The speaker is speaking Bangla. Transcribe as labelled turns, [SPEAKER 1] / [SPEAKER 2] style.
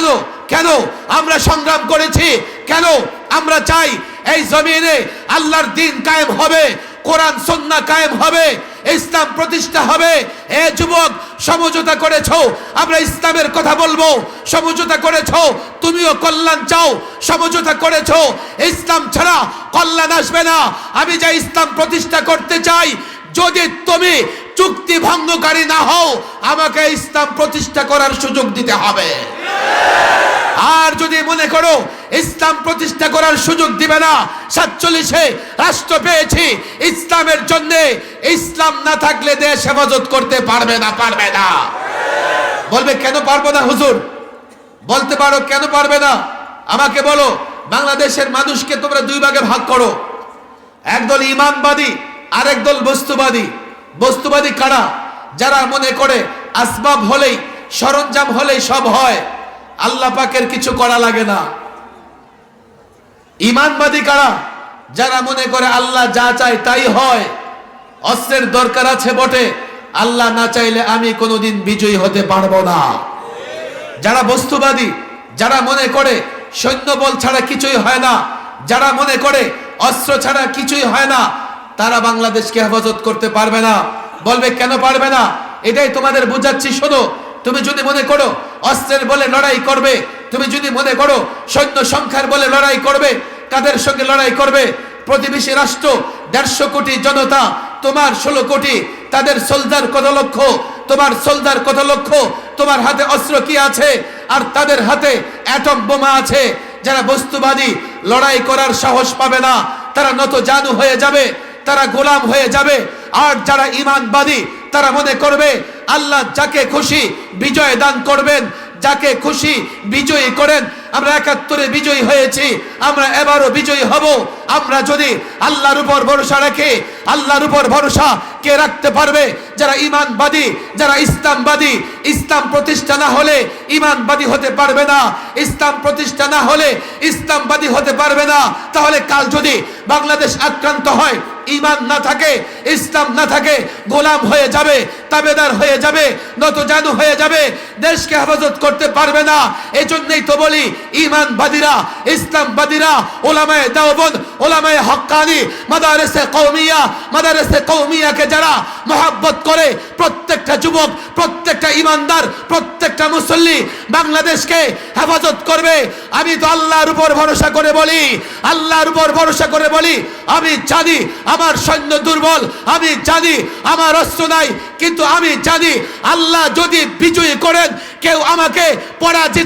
[SPEAKER 1] কেন? কেন আমরা সংগ্রাম করেছি? কেন আমরা চাই এই জমিনে আল্লাহর দিন কায়েম হবে, কোরআন সন্না কায়েম হবে, ইসলাম প্রতিষ্ঠা হবে? এ যুবক, সমঝোতা করেছ? আমরা ইসলামের কথা বলব। সমঝোতা করেছ? তুমিও কল্যাণ চাও। সমঝোতা করেছ? ইসলাম ছাড়া কল্যাণ আসবে না। আমি যে ইসলাম প্রতিষ্ঠা করতে চাই, যদি তুমি চুক্তি ভঙ্গকারী না হও, আমাকে ইসলাম প্রতিষ্ঠা করার সুযোগ দিতে হবে। আর যদি মনে করো ইসলাম প্রতিষ্ঠা করার সুযোগ দিবে না, সাতচল্লিশে রাষ্ট্র পেয়েছি, ইসলামের জন্য ইসলাম না থাকলে দেশ হেফাজত করতে পারবে না পারবে না। বলবে, কেন পারব না হুজুর? বলতে পারো, কেন পারবে না? আমাকে বলো, বাংলাদেশের মানুষকে তোমরা দুই ভাগে ভাগ করো। একদল ইমানবাদী আরেক দল বস্তুবাদী। বস্তুবাদী কারা? যারা মনে করে আসবাব হলেই, সরঞ্জাম হলেই সব হয়, আল্লাহ পাকের কিছু করা লাগে না। ইমানবাদী কারা? যারা মনে করে আল্লাহ যা চায় তাই হয়, অস্ত্রের দরকার আছে বটে, আল্লাহ না চাইলে আমি কোনোদিন বিজয়ী হতে পারব না। যারা বস্তুবাদী, যারা মনে করে সৈন্যবল ছাড়া কিছুই হয় না, যারা মনে করে অস্ত্র ছাড়া কিছুই হয় না তারা বাংলাদেশকে হেফাজত করতে পারবে না। বলবে, কেন পারবে না? এটাই তোমাদের বুঝাচ্ছি, শোনো। তুমি যদি মনে করো, অস্ত্রের বলে লড়াই করবে, তুমি যদি মনে করো, সৈন্য সংখ্যার বলে লড়াই করবে, কাদের সঙ্গে লড়াই করবে, প্রতিবেশী রাষ্ট্র, দেড়শো কোটি জনতা, তোমার ষোলো কোটি, তাদের সোলজার কত লক্ষ, তোমার সোলজার কত লক্ষ, তোমার হাতে অস্ত্র কি আছে? আর তাদের হাতে অ্যাটম বোমা আছে। যারা বস্তুবাদী, লড়াই করার সাহস পাবে না, তারা নত জানু হয়ে যাবে। তারা গোলাম হয়ে যাবে, আর যারা ইমানবাদী তারা মনে করবে, আল্লাহ যাকে খুশি বিজয় দান করবেন, যাকে খুশি বিজয়ী করেন। আমরা একাত্তরে বিজয়ী হয়েছি, আমরা এবারও বিজয়ী হব। আমরা যদি আল্লাহর উপর ভরসা রাখি, আল্লাহর উপর ভরসা কে রাখতে পারবে? যারা ইমানবাদী যারা ইসলামবাদী, ইসলাম প্রতিষ্ঠা না হলে ইমানবাদী হতে পারবে না। ইসলাম প্রতিষ্ঠা না হলে ইসলামবাদী হতে পারবে না। তাহলে কাল যদি বাংলাদেশ আক্রান্ত হয় ইমান না থাকে, ইসলাম না থাকে, গোলাম হয়ে যাবে, তাবেদার হয়ে যাবে নত জানু হয়ে যাবে, দেশকে হেফাজত করতে পারবে না। এই জন্যই তো বলি ইমানবাদীরা ইসলামবাদীরা, ওলামায়ে দেওবন্দ, ওলামায়ে হক্কানি, মাদারেসে কৌমিয়া মাদারেসে কৌমিয়াকে যারা মহাব্বত করে, প্রত্যেকটা যুবক, প্রত্যেকটা ইমানদার প্রত্যেকটা মুসল্লি বাংলাদেশকে হেফাজত করবে। আমি তো আল্লাহর উপর ভরসা করে বলি, আল্লাহর উপর ভরসা করে বলি, আমি জানি আমার সৈন্য দুর্বল, আমি জানি আমার অস্ত্র নাই, কিন্তু আমি জানি আল্লাহ যদি বিজয়ী করেন, কেউ আমাকে পরাজিত